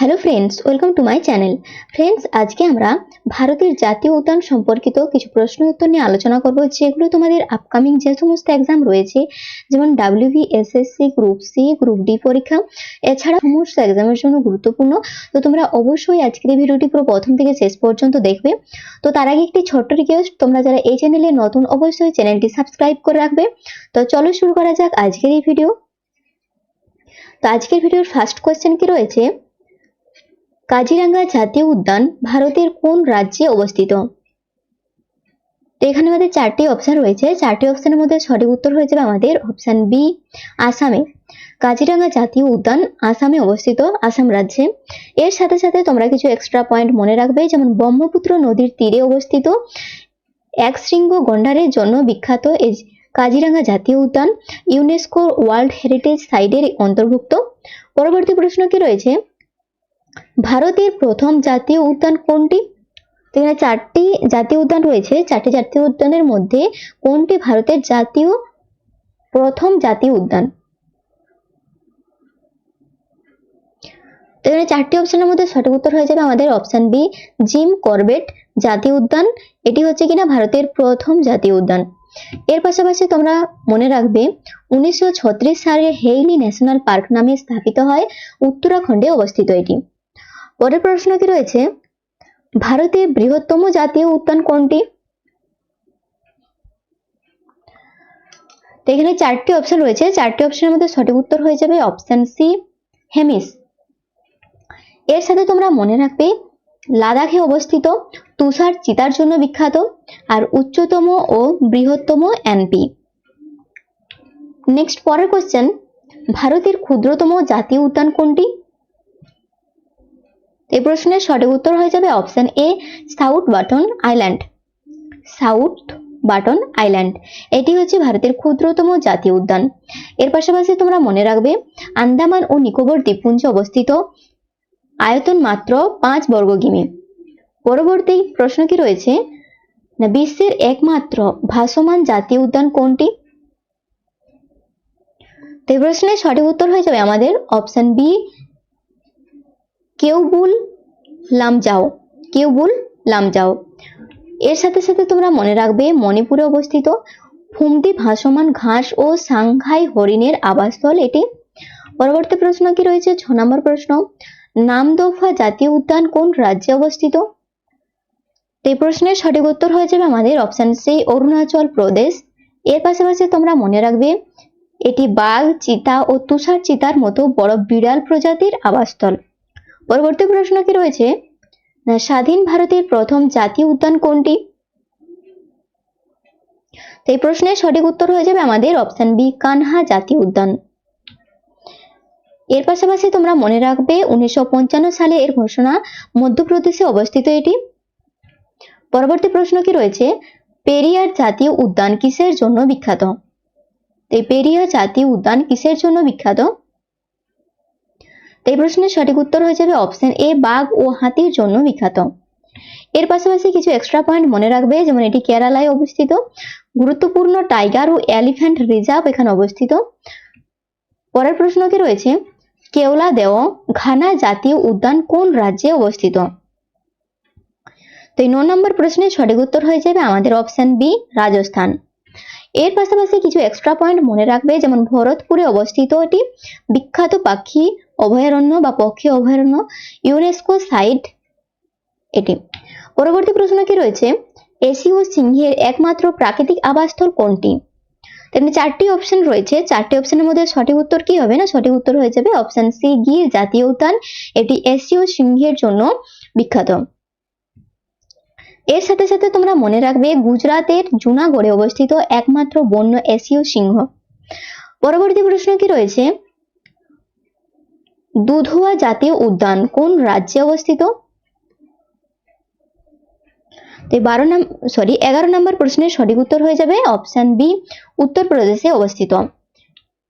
Hello friends welcome to my channel friends আজকে আমরা ভারতের জাতীয় উদ্যান সম্পর্কিত কিছু প্রশ্ন উত্তর নিয়ে আলোচনা করব, যেগুলো তোমাদের আপকামিং যে সমস্ত এক্সাম রয়েছে, যেমন WB SSC group C group D পরীক্ষা, এছাড়া সমস্ত এক্সামের জন্য গুরুত্বপূর্ণ। তো তোমরা অবশ্যই আজকের এই ভিডিওটি পুরো প্রথম থেকে শেষ পর্যন্ত দেখবে। তো তার আগে একটি ছোট্ট রিকোয়েস্ট তোমরা যারা এই চ্যানেলে নতুন, অবশ্যই চ্যানেলটি সাবস্ক্রাইব করে রাখবে। তো চলো শুরু করা যাক আজকের এই ভিডিও তো আজকের ভিডিওর ফার্স্ট কোয়েশ্চেন কি রয়েছে? কাজিরাঙ্গা জাতীয় উদ্যান ভারতের কোন রাজ্যে অবস্থিত? এখানে আমাদের চারটি অপশন রয়েছে। চারটি অপশনের মধ্যে সঠিক উত্তর হয়ে যাবে আমাদের অপশন বি আসামে। কাজিরাঙ্গা জাতীয় উদ্যান আসামে অবস্থিত, আসাম রাজ্যে। এর সাথে সাথে তোমরা কিছু এক্সট্রা পয়েন্ট মনে রাখবে, যেমন ব্রহ্মপুত্র নদীর তীরে অবস্থিত এক শৃঙ্গ গন্ডারের জন্য বিখ্যাত কাজিরাঙ্গা জাতীয় উদ্যান ইউনেস্কো ওয়ার্ল্ড হেরিটেজ সাইটের অন্তর্ভুক্ত। পরবর্তী প্রশ্ন কি রয়েছে? ভারতের প্রথম জাতীয় উদ্যান কোনটি? তো এখানে চারটি জাতীয় উদ্যান রয়েছে। চারটি জাতীয় উদ্যানের মধ্যে কোনটি ভারতের জাতীয় প্রথম জাতীয় উদ্যান? তো এখানে চারটি অপশনের মধ্যে সঠিক উত্তর হয়ে যাবে আমাদের অপশন বি জিম করবেট জাতীয় উদ্যান। এটি হচ্ছে কিনা ভারতের প্রথম জাতীয় উদ্যান। এর পাশাপাশি তোমরা মনে রাখবে, উনিশশো ছত্রিশ সালে হেইলি ন্যাশনাল পার্ক নামে স্থাপিত হয়। উত্তরাখণ্ডে অবস্থিত এটি। পরের প্রশ্ন কি রয়েছে? ভারতের বৃহত্তম জাতীয় উদ্যান কোনটি? তো এখানে চারটি অপশন রয়েছে। চারটি অপশনের মধ্যে সঠিক উত্তর হয়ে যাবে অপশন সি হেমিস এর সাথে তোমরা মনে রাখবে, লাদাখে অবস্থিত তুষার চিতার জন্য বিখ্যাত আর উচ্চতম ও বৃহত্তম এনপি নেক্সট পরের কোশ্চেন ভারতের ক্ষুদ্রতম জাতীয় উদ্যান কোনটি? এই প্রশ্নের সঠিক উত্তর হয়ে যাবে option A South Button Island South Button Island এটি হচ্ছে ভারতের ক্ষুদ্রতম জাতীয় উদ্যান। এর পাশাপাশি তোমরা মনে রাখবে, আন্দামান ও নিকোবর দ্বীপপুঞ্জে অবস্থিত আয়তন মাত্র পাঁচ বর্গ কিমি। পরবর্তী প্রশ্ন কি রয়েছে? না বিশ্বের একমাত্র ভাসমান জাতীয় উদ্যান কোনটি? তো প্রশ্নের সঠিক উত্তর হয়ে যাবে আমাদের অপশন বি কেউবুল লামজাও কেউবুল লামজাও এর সাথে সাথে তোমরা মনে রাখবে, মণিপুরে অবস্থিত ফুমদি ভাসমান ঘাস ও সাংঘাই হরিণের আবাসস্থল এটি। পরবর্তী প্রশ্ন কি রয়েছে? ছ নম্বর প্রশ্ন, নামদফা জাতীয় উদ্যান কোন রাজ্যে অবস্থিত? এই প্রশ্নের সঠিক উত্তর হয়ে যাবে আমাদের অপশন সি অরুণাচল প্রদেশ। এর পাশাপাশি তোমরা মনে রাখবে, এটি বাঘ, চিতা ও তুষার চিতার মতো বড় বিড়াল প্রজাতির আবাসস্থল। পরবর্তী প্রশ্ন কি রয়েছে? না, স্বাধীন ভারতের প্রথম জাতীয় উদ্যান কোনটি? তো এই প্রশ্নের সঠিক উত্তর হয়ে যাবে আমাদের অপশন বি কানহা জাতীয় উদ্যান। এর পাশাপাশি তোমরা মনে রাখবে উনিশশো পঞ্চান্ন সালে এর ঘোষণা মধ্যপ্রদেশে অবস্থিত এটি। পরবর্তী প্রশ্ন কি রয়েছে? পেরিয়ার জাতীয় উদ্যান কিসের জন্য বিখ্যাত? এই পেরিয়ার জাতীয় উদ্যান কিসের জন্য বিখ্যাত? এই প্রশ্নের সঠিক উত্তর হয়ে যাবে অপশন এ বাঘ ও হাতির জন্য বিখ্যাত। এর পাশাপাশি কিছু এক্সট্রা পয়েন্ট মনে রাখবে, যেমন এটি কেরালায় অবস্থিত। গুরুত্বপূর্ণ টাইগার ও এলিফ্যান্ট রিজার্ভ এখানে অবস্থিত। পরের প্রশ্ন কি রয়েছে? কেওলা দেও ঘানা জাতীয় উদ্যান কোন রাজ্যে অবস্থিত? তো এই ন নম্বর প্রশ্নের সঠিক উত্তর হয়ে যাবে আমাদের অপশন বি রাজস্থান। এর পাশাপাশি কিছু এক্সট্রা পয়েন্ট মনে রাখবে, যেমন ভরতপুরে অবস্থিত এটি বিখ্যাত পাখি অভয়ারণ্য বা পক্ষী অভয়ারণ্য ইউনেস্কো সাইট এটি। পরবর্তী প্রশ্ন কি রয়েছে? এশীয় সিংহের একমাত্র প্রাকৃতিক আবাসস্থল কোনটি? তেমনি চারটি অপশন রয়েছে। চারটি অপশনের মধ্যে সঠিক উত্তর কি হবে না? সঠিক উত্তর হয়ে যাবে অপশন সি গির জাতীয় উদ্যান। এটি এশীয় সিংহের জন্য বিখ্যাত। এর সাথে সাথে তোমরা মনে রাখবে গুজরাটের জুনাগড়ে অবস্থিত একমাত্র বন্য এশীয় সিংহ। পরবর্তী প্রশ্ন কি রয়েছে? দুধুয়া জাতীয় উদ্যান, কোন রাজ্যে অবস্থিত? তো বারো সরি এগারো নম্বর প্রশ্নের সঠিক উত্তর হয়ে যাবে অপশন বি উত্তরপ্রদেশে অবস্থিত।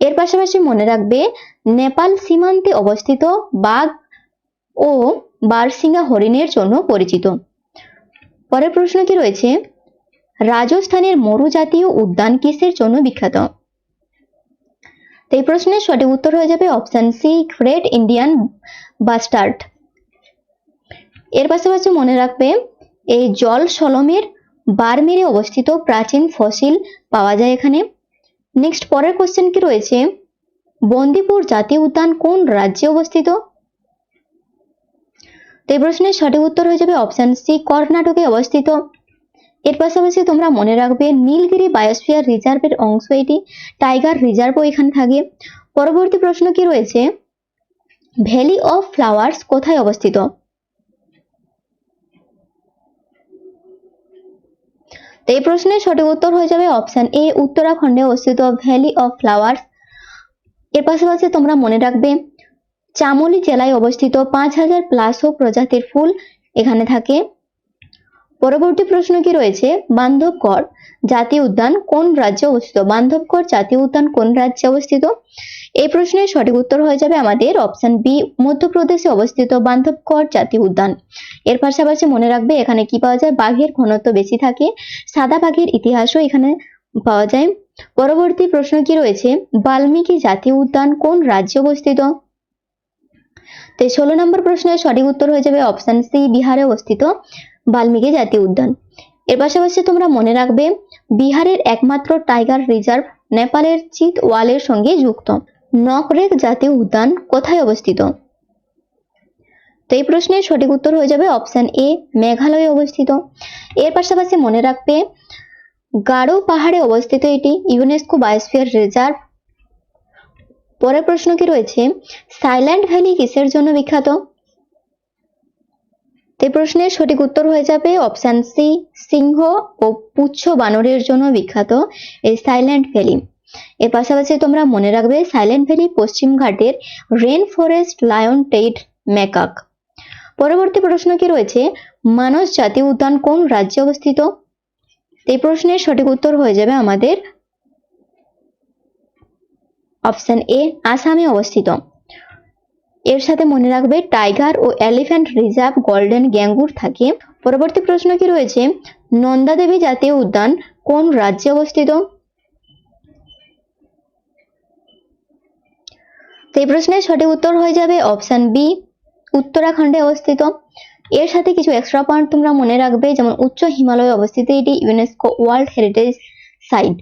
এর পাশাপাশি মনে রাখবে, নেপাল সীমান্তে অবস্থিত বাঘ ও বারসিঙ্গা হরিণের জন্য পরিচিত। পরের প্রশ্ন কি রয়েছে? রাজস্থানের মরু জাতীয় উদ্যান কিসের জন্য বিখ্যাত? তো এই প্রশ্নের সঠিক উত্তর হয়ে যাবে option C Great Indian Bustard এর পাশাপাশি মনে রাখবে, এই জল সলমের বারমেরে অবস্থিত প্রাচীন ফসিল পাওয়া যায় এখানে। নেক্সট পরের কোশ্চেন কি রয়েছে? বন্দিপুর জাতীয় উদ্যান কোন রাজ্যে অবস্থিত? তো এই প্রশ্নের সঠিক উত্তর হয়ে যাবে অপশন সি কর্ণাটকে অবস্থিত। এর পাশাপাশি তোমরা মনে রাখবে, নীলগিরি বায়োস্ফিয়ার রিজার্ভের অংশ এটি টাইগার রিজার্ভও এখানে থাকে। পরবর্তী প্রশ্ন কি রয়েছে? ভ্যালি অফ ফ্লাওয়ার্স কোথায় অবস্থিত? এই প্রশ্নের সঠিক উত্তর হয়ে যাবে অপশন এ উত্তরাখণ্ডে অবস্থিত ভ্যালি অফ ফ্লাওয়ার্স। এর পাশাপাশি তোমরা মনে রাখবে, চামোলি জেলায় অবস্থিত পাঁচ হাজার প্লাসও প্রজাতির ফুল এখানে থাকে। পরবর্তী প্রশ্ন কি রয়েছে? বান্ধবগড় জাতীয় উদ্যান কোন রাজ্যে অবস্থিত? বান্ধবগড় জাতীয় উদ্যান কোন রাজ্যে অবস্থিত? এই প্রশ্নের সঠিক উত্তর হয়ে যাবে আমাদের অপশন বি মধ্যপ্রদেশে অবস্থিত বান্ধবগড় জাতীয় উদ্যান। এর পাশাপাশি মনে রাখবে, এখানে কি পাওয়া যায়? বাঘের ঘনত্ব বেশি থাকে, সাদা বাঘের ইতিহাসও এখানে পাওয়া যায়। পরবর্তী প্রশ্ন কি রয়েছে? বাল্মীকি জাতীয় উদ্যান কোন রাজ্যে অবস্থিত? তো ষোলো নম্বর প্রশ্নের সঠিক উত্তর হয়ে যাবে অপশন সি বিহারে অবস্থিত। বাল্মীকি জাতীয় উদ্যান। এর পাশাপাশি তোমরা মনে রাখবে, বিহারের একমাত্র টাইগার রিজার্ভ নেপালের চিত ওয়ালের সঙ্গে যুক্ত। নকরেক জাতীয় উদ্যান কোথায় অবস্থিত? তো এই প্রশ্নের সঠিক উত্তর হয়ে যাবে অপশন এ, মেঘালয়ে অবস্থিত। এর পাশাপাশি মনে রাখবে, গারো পাহাড়ে অবস্থিত এটি ইউনেস্কো বায়োস্ফিয়ার রিজার্ভ পরের প্রশ্ন কি রয়েছে? সাইল্যান্ড ভ্যালি কিসের জন্য বিখ্যাত? তো প্রশ্নের সঠিক উত্তর হয়ে যাবে অপশান সি সিংহ ও পুচ্ছ বানরের জন্য বিখ্যাত এই সাইল্যান্ড ভ্যালি এর পাশাপাশি তোমরা মনে রাখবে সাইল্যান্ড ভ্যালি পশ্চিম ঘাটের রেন ফরেস্ট লায়ন টেইট ম্যাকাক পরবর্তী প্রশ্ন কি রয়েছে? মানস জাতীয় উদ্যান কোন রাজ্যে অবস্থিত? এই প্রশ্নের সঠিক উত্তর হয়ে যাবে আমাদের অপশন এ আসামে অবস্থিত। এর সাথে মনে রাখবে, টাইগার ও এলিফ্যান্ট রিজার্ভ গোল্ডেন গ্যাঙ্গুর থাকে। পরবর্তী প্রশ্ন কি রয়েছে? নন্দাদেবী জাতীয় উদ্যান কোন রাজ্যে অবস্থিত? এই প্রশ্নের সঠিক উত্তর হয়ে যাবে অপশন বি, উত্তরাখণ্ডে অবস্থিত। এর সাথে কিছু এক্সট্রা পয়েন্ট তোমরা মনে রাখবে, যেমন উচ্চ হিমালয়ে অবস্থিত এটি ইউনেস্কো ওয়ার্ল্ড হেরিটেজ সাইট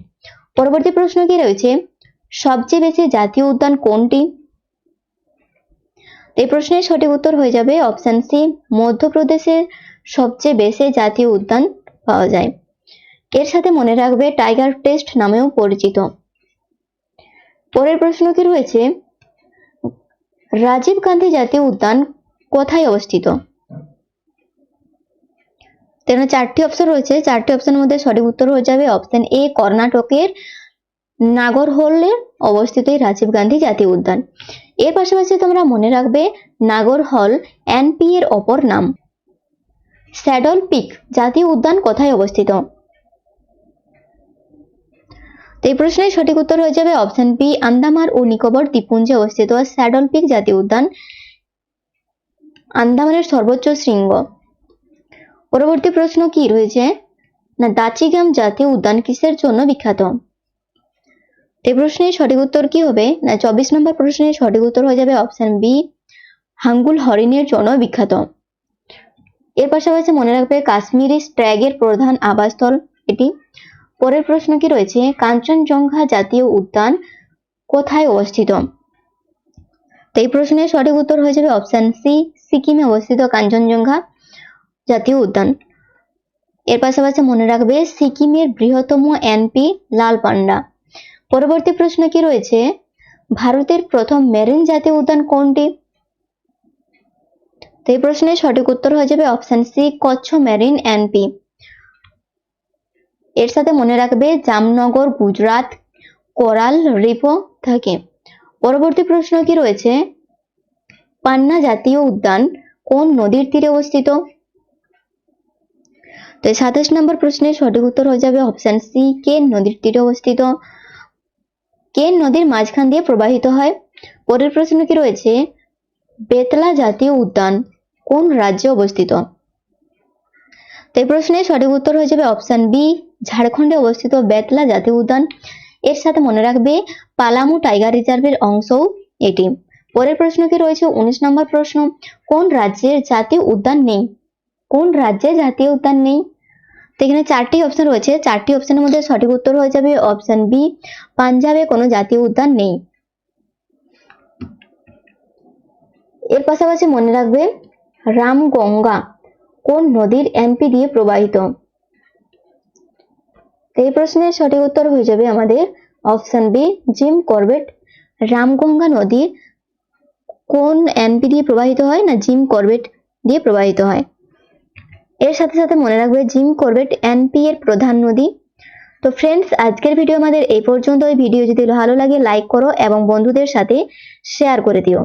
পরবর্তী প্রশ্ন কি রয়েছে? সবচেয়ে বেশি জাতীয় উদ্যান কোনটি? এই প্রশ্নের সঠিক উত্তর হয়ে যাবে অপশন সি মধ্যপ্রদেশের সবচেয়ে বেশি জাতীয় উদ্যান পাওয়া যায়। এর সাথে মনে রাখবে টাইগার টেস্ট নামেও পরিচিত। পরের প্রশ্ন কি রয়েছে? রাজীব গান্ধী জাতীয় উদ্যান কোথায় অবস্থিত? চারটি অপশন রয়েছে, চারটি অপশনের মধ্যে সঠিক উত্তর হয়ে যাবে অপশন এ কর্ণাটকের নাগরহোলে অবস্থিত রাজীব গান্ধী জাতীয় উদ্যান। এর পাশাপাশি তোমরা মনে রাখবে নাগরহল এনপি এর অপর নাম। স্যাডল পিক জাতীয় উদ্যান কোথায় অবস্থিত? এই প্রশ্নের সঠিক উত্তর হয়ে যাবে অপশন বি আন্দামান ও নিকোবর দ্বীপপুঞ্জে অবস্থিত স্যাডল পিক জাতীয় উদ্যান, আন্দামানের সর্বোচ্চ শৃঙ্গ। পরবর্তী প্রশ্ন কি রয়েছে? না, দাচিগাম জাতীয় উদ্যান কিসের জন্য বিখ্যাত? এই প্রশ্নের সঠিক উত্তর কি হবে? না, চব্বিশ নম্বর প্রশ্নের সঠিক উত্তর হয়ে যাবে অপশন বি হাঙ্গুল হরিণের জন্য বিখ্যাত। এর পাশাপাশি মনে রাখবে কাশ্মীরি স্ট্র্যাগের প্রধান আবাসস্থল এটি। পরের প্রশ্ন কি রয়েছে? কাঞ্চনজঙ্ঘা জাতীয় উদ্যান কোথায় অবস্থিত? তো এই প্রশ্নের সঠিক উত্তর হয়ে যাবে অপশন সি সিকিমে অবস্থিত কাঞ্চনজঙ্ঘা জাতীয় উদ্যান। এর পাশাপাশি মনে রাখবে, সিকিমের বৃহত্তম এনপি লাল পান্ডা পরবর্তী প্রশ্ন কি রয়েছে? ভারতের প্রথম মেরিন জাতীয় উদ্যান কোনটি? তো এই প্রশ্নের সঠিক উত্তর হয়ে যাবে option C, Kutch marine NP. এর সাথে মনে রাখবে জামনগর, গুজরাট, কোরাল রিফও থাকে। পরবর্তী প্রশ্ন কি রয়েছে? পান্না জাতীয় উদ্যান কোন নদীর তীরে অবস্থিত? তো সাতাশ নম্বর প্রশ্নের সঠিক উত্তর হয়ে যাবে অপশন সি, কে নদীর তীরে অবস্থিত? কেন নদীর মাঝখান দিয়ে প্রবাহিত হয়? পরের প্রশ্ন কি রয়েছে? বেতলা জাতীয় উদ্যান কোন রাজ্যে অবস্থিত? তো এই প্রশ্নের সঠিক উত্তর হয়ে যাবে অপশন বি ঝাড়খণ্ডে অবস্থিত বেতলা জাতীয় উদ্যান। এর সাথে মনে রাখবে, পালামু টাইগার রিজার্ভের অংশও এটি। পরের প্রশ্ন কি রয়েছে? উনিশ নম্বর প্রশ্ন, কোন রাজ্যের জাতীয় উদ্যান নেই? কোন রাজ্যে জাতীয় উদ্যান নেই? তো এখানে চারটি অপশন রয়েছে। চারটি অপশনের মধ্যে সঠিক উত্তর হয়ে যাবে অপশন বি পাঞ্জাবে কোনো জাতীয় উদ্যান নেই। এর পাশাপাশি মনে রাখবে রামগঙ্গা কোন নদীর এমপি দিয়ে প্রবাহিত? এই প্রশ্নের সঠিক উত্তর হয়ে যাবে আমাদের option B Jim Corbett Ramganga নদী কোন এমপি দিয়ে প্রবাহিত হয় না জিম করবেট দিয়ে প্রবাহিত হয়? এর সাথে সাথে মনে রাখবে জিম করবেট এনপি এর প্রধান নদী। তো ফ্রেন্ডস আজকের ভিডিও আমাদের এই পর্যন্ত ওই ভিডিও যদি ভালো লাগে লাইক করো এবং বন্ধুদের সাথে শেয়ার করে দিও।